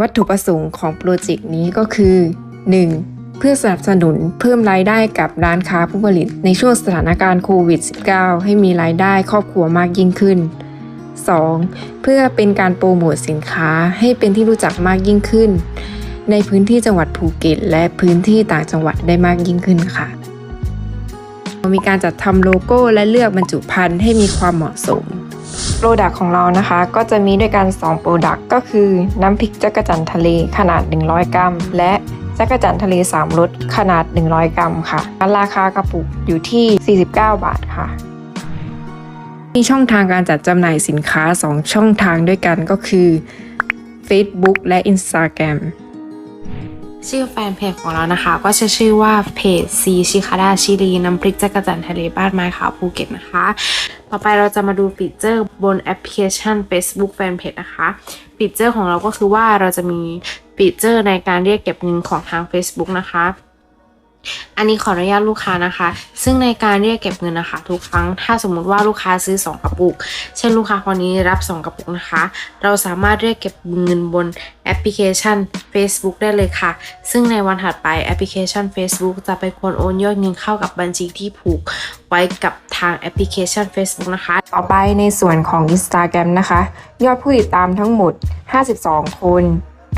วัตถุประสงค์ของโปรเจกต์นี้ก็คือ 1. เพื่อสนับสนุนเพิ่มรายได้กับร้านค้าผู้ผลิตในช่วงสถานการณ์โควิด -19 ให้มีรายได้ครอบครัวมากยิ่งขึ้น 2. เพื่อเป็นการโปรโมทสินค้าให้เป็นที่รู้จักมากยิ่งขึ้น ในพื้นที่จังหวัดภูเก็ต และพื้นที่ต่างจังหวัดได้มากยิ่งขึ้นค่ะ มีการจัดทำโลโก้และเลือกบรรจุภัณฑ์ให้มีความเหมาะสม โปรดักต์ของเรานะคะก็จะมีด้วยกัน2โปรดักต์ก็คือน้ำพริกจักจันทร์ทะเลขนาด 100 กรัม และจักจันทร์ทะเล 3รสขนาด 100 กรัมค่ะราคากระปุกอยู่ที่ 49 บาทค่ะ มีช่องทางการจัดจำหน่ายสินค้า 2 ช่องทางด้วยกันก็คือ Facebook และ Instagram ชื่อแฟนเพจของเรานะคะ ก็จะชื่อว่าเพจซีชิคาดาชิลีน้ำพริกจักรจันทร์ทะเลบ้านไม้ขาวภูเก็ตนะคะ ต่อไปเราจะมาดูฟีเจอร์บนแอปพลิเคชัน Facebook Fanpage นะคะฟีเจอร์ของเราก็คือว่าเราจะมีฟีเจอร์ในการเรียกเก็บเงินของทาง Facebook นะคะ อันนี้ขออนุญาตลูกค้านะคะ ซึ่งในการเรียกเก็บเงินนะคะ ทุกครั้ง ถ้าสมมุติว่าลูกค้าซื้อ 2 กระปุก เช่นลูกค้าคนนี้รับ 2 กระปุกนะคะ เราสามารถเรียกเก็บเงินบนแอปพลิเคชัน Facebook ได้เลยค่ะ ซึ่งในวันถัดไปแอปพลิเคชัน Facebook จะเป็นคนโอนยอดเงินเข้ากับบัญชีที่ผูกไว้กับทางแอปพลิเคชัน Facebook นะคะ ต่อไปในส่วนของ Instagram นะคะ ยอดผู้ติดตามทั้งหมด 52 คน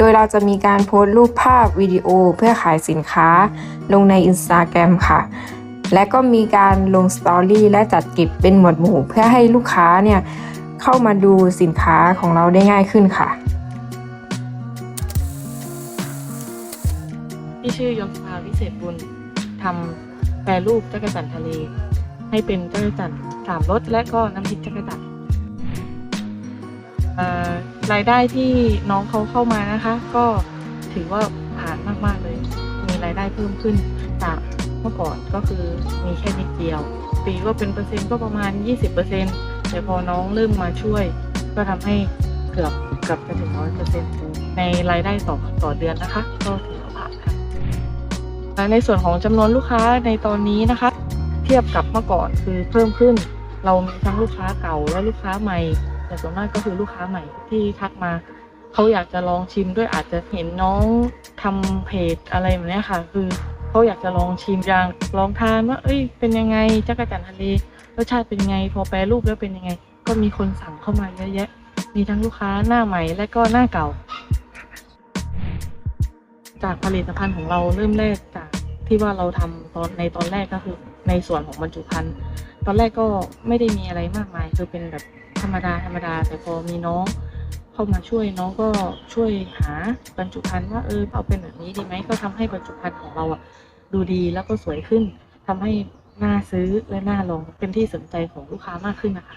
โดยเราจะมีการโพสต์รูปภาพวิดีโอเพื่อขายสินค้าลงใน Instagram ค่ะ และก็มีการลงสตอรี่และจัดเก็บเป็นหมวดหมู่ เพื่อให้ลูกค้าเนี่ยเข้ามาดูสินค้าของเราได้ง่ายขึ้นค่ะที่ชื่อยมพาวิเศษบุญทำแปรรูปจักรจันทะเล ให้เป็นจักรจันสามรสและก็น้ำพริกจักรจัน รายได้ที่น้องเขาเข้ามานะคะ ก็ถือว่าผ่านมากๆเลย มีรายได้เพิ่มขึ้นจากเมื่อก่อนก็คือมีแค่นิดเดียวปีก็เป็นเปอร์เซ็นต์ก็ประมาณ 20%แต่พอน้องเริ่มมาช่วย ก็ทำให้เกือบเกือบจะถึงร้อยเปอร์เซ็นต์ในรายได้ต่อต่อเดือนนะคะ ก็ถือว่าผ่านค่ะในส่วนของจำนวนลูกค้าในตอนนี้นะคะ เทียบกับเมื่อก่อนคือเพิ่มขึ้น เรามีทั้งลูกค้าเก่าและลูกค้าใหม่ แต่ส่วนมากก็คือลูกค้าใหม่ที่ทักมาเขาอยากจะลองชิมด้วยอาจจะเห็นน้องทำเพจอะไรแบบนี้ค่ะ คือเขาอยากจะลองชิมอยางลองทานว่าเอ้ย เป็นยังไงจักรจันทร์ทะเลรสชาติเป็นยังไง พอแปรรูปแล้วเป็นยังไง ก็มีคนสั่งเข้ามาเยอะแยะ มีทั้งลูกค้าหน้าใหม่และก็หน้าเก่า จากผลิตภัณฑ์ของเราเริ่มแรกจากที่ว่าเราทำตอนในตอนแรกก็คือในส่วนของบรรจุภัณฑ์ตอนแรกก็ไม่ได้มีอะไรมากมาย คือเป็นแบบ ธรรมดาธรรมดา แต่พอมีน้องเข้ามาช่วยน้องก็ช่วยหาบรรจุภัณฑ์ว่าเออเอาเป็นแบบนี้ดีไหมก็ทำให้บรรจุภัณฑ์ของเราอะดูดีแล้วก็สวยขึ้นทำให้น่าซื้อและน่าลองเป็นที่สนใจของลูกค้ามากขึ้นนะคะ